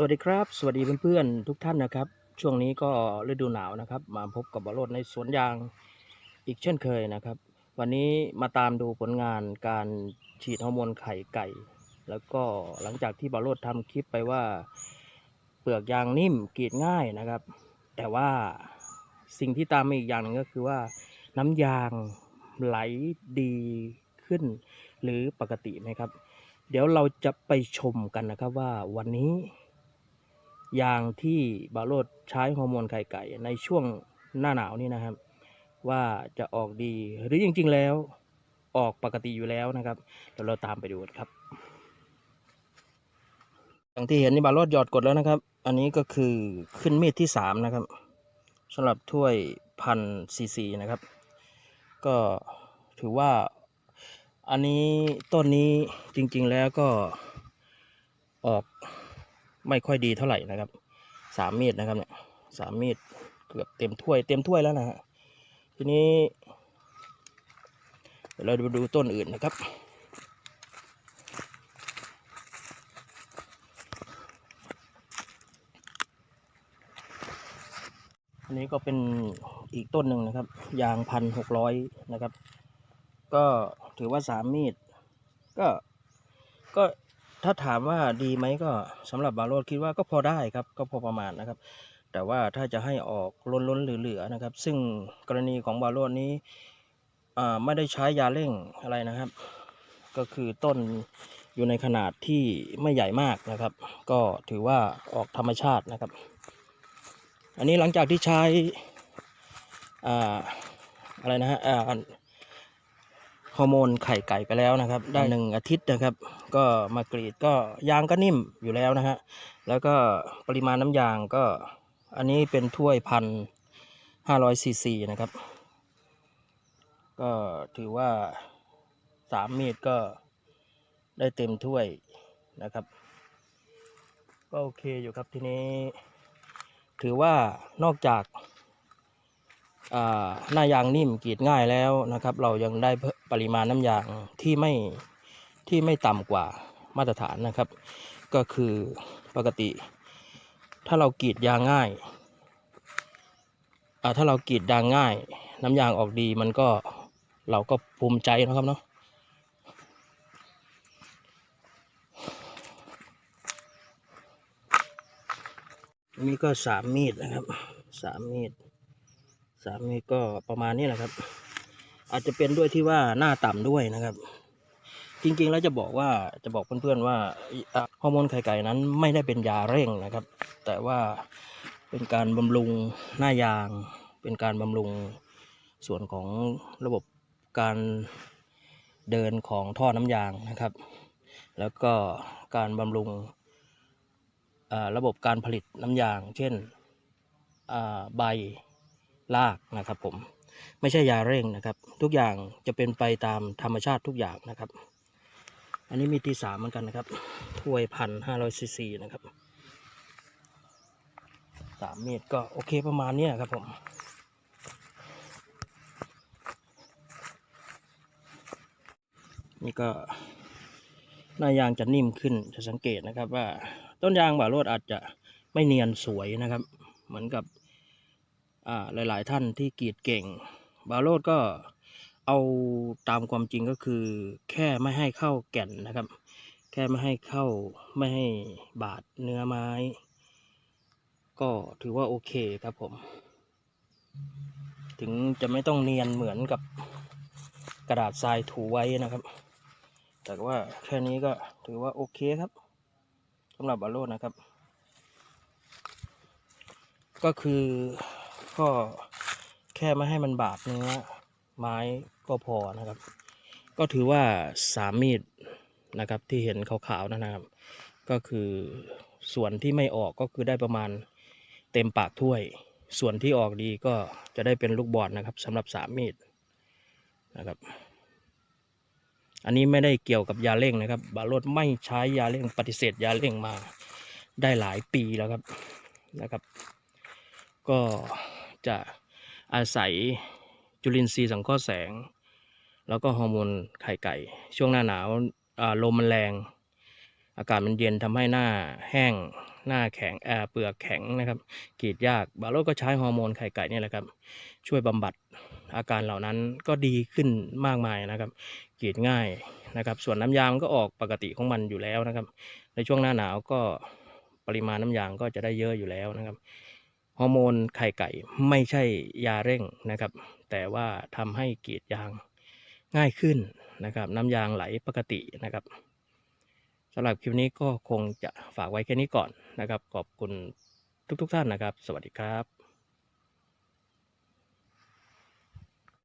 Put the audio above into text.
สวัสดีครับ สวัสดีเพื่อนๆทุกท่านนะครับ ช่วงนี้ก็ฤดูหนาวนะครับ มาพบกับบอลรดในสวนยางอีกเช่นเคยนะครับ วันนี้มาตามดูผลงานการฉีดฮอร์โมนไข่ไก่ แล้วก็หลังจากที่บอลรดทำคลิปไปว่า เปลือกยางนิ่มกรีดง่ายนะครับ แต่ว่าสิ่งที่ตามมาอีกอย่างหนึงก็คือว่าน้ำยางไหลดีขึ้น หรือปกติไหมครับ เดี๋ยวเราจะไปชมกันนะครับว่าวันนี้ ยางที่บาโรดใช้ฮอร์โมนไข่ไก่ในช่วงหน้าหนาวนี่นะครับ ว่าจะออกดีหรือจริง ๆ แล้วออกปกติอยู่แล้วนะครับเดี๋ยวเราตามไปดูกันครับอย่างที่เห็นนี่บาโรดหยอดกดแล้วนะครับ อันนี้ก็คือขึ้นมีดที่สามนะครับสำหรับถ้วยพันซีซีนะครับ ก็ถือว่าอันนี้ต้นนี้จริงๆแล้วก็ออก ไม่ค่อยดีเท่าไหร่นะครับสามเมตรนะครับเนี่ยสามเมตรเกือบเต็มถ้วยเต็มถ้วยแล้วนะฮะทีนี้เดี๋ยวเราไปดูต้นอื่นนะครับ อันนี้ก็เป็นอีกต้นหนึ่งนะครับ ยางพันหกร้อยนะครับ ก็ถือว่าสามมีด ก็ก็ ถ้าถามว่าดีไหมก็สำหรับบาโรดคิดว่าก็พอได้ครับก็พอประมาณนะครับ แต่ว่าถ้าจะให้ออกล้นล้นเหลือๆนะครับ ซึ่งกรณีของบาโรดนี้ไม่ได้ใช้ยาเร่งอะไรนะครับ ก็คือต้นอยู่ในขนาดที่ไม่ใหญ่มากนะครับ ก็ถือว่าออกธรรมชาตินะครับ อันนี้หลังจากที่ใช้ออะไรนะฮะอ่า ฮอร์โมนไข่ไก่ไปแล้วนะครับ ได้หนึ่งอาทิตย์นะครับ ก็มากรีดก็ยางก็นิ่มอยู่แล้วนะฮะแล้วก็ปริมาณน้ำยางก็อันนี้เป็นถ้วยพันห้าร้อยซีซีนะครับ ก็ถือว่าสามมีดก็ได้เต็มถ้วยนะครับ ก็โอเคอยู่ครับทีนี้ ถือว่านอกจากอ่าหน้ายางนิ่มกรีดง่ายแล้วนะครับ เรายังได้เพิ่ม ปริมาณน้ำยางที่ไม่ที่ไม่ต่ำกว่ามาตรฐานนะครับ ก็คือปกติ ถ้าเรากรีดยางง่ายถ้าเรากรีดยางง่าย น้ำยางออกดีมันก็เราก็ภูมิใจนะครับเนาะนนี้ก็สามมีดนะครับสามมีดสามมีดก็ประมาณนี้แหละครับ อาจจะเป็นด้วยที่ว่าหน้าต่ำด้วยนะครับ จริงๆแล้วจะบอกว่าจะบอกเพื่อนๆว่าฮอร์โมนไข่ไก่นั้นไม่ได้เป็นยาเร่งนะครับ แต่ว่าเป็นการบำรุงหน้ายาง เป็นการบำรุงส่วนของระบบการเดินของท่อน้ำยางนะครับ แล้วก็การบำรุงระบบการผลิตน้ำยาง เช่นใบรากนะครับผม ไม่ใช่ยาเร่งนะครับ ทุกอย่างจะเป็นไปตามธรรมชาติทุกอย่างนะครับ อันนี้มีที่สามเหมือนกันนะครับถ้วยพันห้าร้อยซีซีนะครับสามเมตรก็โอเคประมาณนี้ครับผมนี่ก็หน้ายางจะนิ่มขึ้นจะสังเกตนะครับว่าต้นยางบ่าโรดอาจจะไม่เนียนสวยนะครับ เหมือนกับ หลาย ๆ ท่านที่กรีดเก่ง บาโรดก็เอาตามความจริงก็คือ แค่ไม่ให้เข้าแก่นนะครับ แค่ไม่ให้เข้าไม่ให้บาดเนื้อไม้ ก็ถือว่าโอเคครับผม ถึงจะไม่ต้องเนียนเหมือนกับกระดาษทรายถูไว้นะครับ แต่ว่าแค่นี้ก็ถือว่าโอเคครับสำหรับบาโรดนะครับ ก็คือ ก็แค่ไม่ให้มันบาดเนื้อไม้ก็พอนะครับ ก็ถือว่าสามมีดนะครับที่เห็นขาวๆนะครับ ก็คือส่วนที่ไม่ออกก็คือได้ประมาณเต็มปากถ้วย ส่วนที่ออกดีก็จะได้เป็นลูกบอลนะครับสำหรับสามมีดนะครับ อันนี้ไม่ได้เกี่ยวกับยาเร่งนะครับ บาโรดไม่ใช้ยาเร่งปฏิเสธยาเร่งมาได้หลายปีแล้วครับนะครับ ก็ จะอาศัยจุลินทรีย์สังเคราะห์แสง แล้วก็ฮอร์โมนไข่ไก่ ช่วงหน้าหนาวลมมันแรง อากาศมันเย็นทำให้หน้าแห้งหน้าแข็งเอ่อเปลือกแข็งนะครับกรีดยากบาโลก็ใช้ฮอร์โมนไข่ไก่เนี่ยแหละครับ ช่วยบำบัดอาการเหล่านั้นก็ดีขึ้นมากมายนะครับกรีดง่ายนะครับ ส่วนน้ำยางก็ออกปกติของมันอยู่แล้วนะครับ ในช่วงหน้าหนาวก็ปริมาณน้ำยางก็จะได้เยอะอยู่แล้วนะครับ ฮอร์โมนไข่ไก่ไม่ใช่ยาเร่งนะครับ แต่ว่าทำให้กรีดยางง่ายขึ้นนะครับ น้ำยางไหลปกตินะครับสำหรับคลิปนี้ก็คงจะฝากไว้แค่นี้ก่อนนะครับ ขอบคุณทุกๆท่านนะครับ สวัสดีครับ